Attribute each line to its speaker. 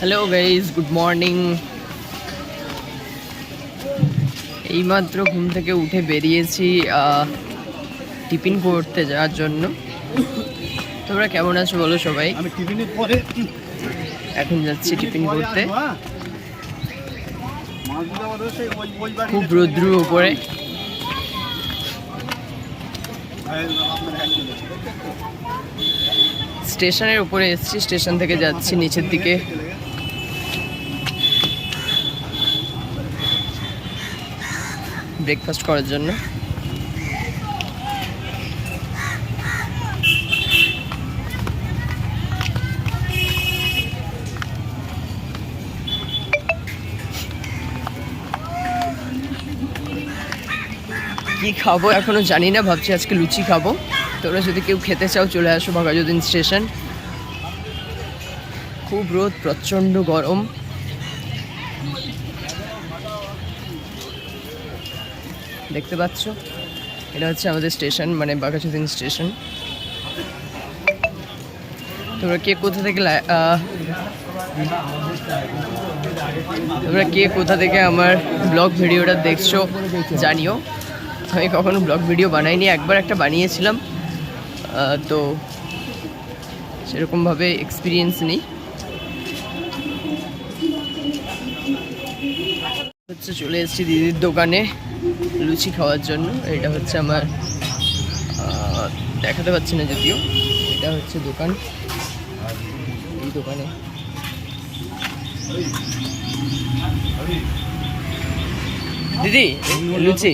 Speaker 1: Hello guys good morning এইমাত্র ঘুম থেকে উঠে বেরিয়েছি টিফিন করতে যাওয়ার জন্য। তোমরা কেমন আছো বলো সবাই?
Speaker 2: আমি টিফিনের পরে
Speaker 1: এখন যাচ্ছি টিফিন করতে।
Speaker 2: বাড়ি
Speaker 1: খুব রৌদ্র উপরে। স্টেশনের উপরে এসেছি স্টেশন থেকে যাচ্ছি নিচের দিকে। ব্রেকফাস্ট করার জন্য। কি খাব এখনও জানি না, ভাবছি আজকে লুচি খাব। তোমরা যদি কেউ খেতে চাও, চলে আসো বাঘাযতীন স্টেশন। খুব রোদ, প্রচণ্ড গরম। দেখতে পাচ্ছ। এটা হচ্ছে আমাদের স্টেশন মানে বাঘাযতীন স্টেশন। তোমরা কে কোথা থেকে তোমরা কে কোথা থেকে আমার ব্লগ ভিডিওটা দেখছ জানিও। আমি কখনো ব্লগ ভিডিও বানাইনি, একবার একটা বানিয়েছিলাম। তো সেরকমভাবে এক্সপিরিয়েন্স নেই। হচ্ছে চলে এসেছি দিদির দোকানে। লুচি খাওয়ার জন্য। এটা হচ্ছে আমার দেখাতে পাচ্ছি না যদিও। এটা হচ্ছে দোকান। এই দোকানে। দিদি, লুচি।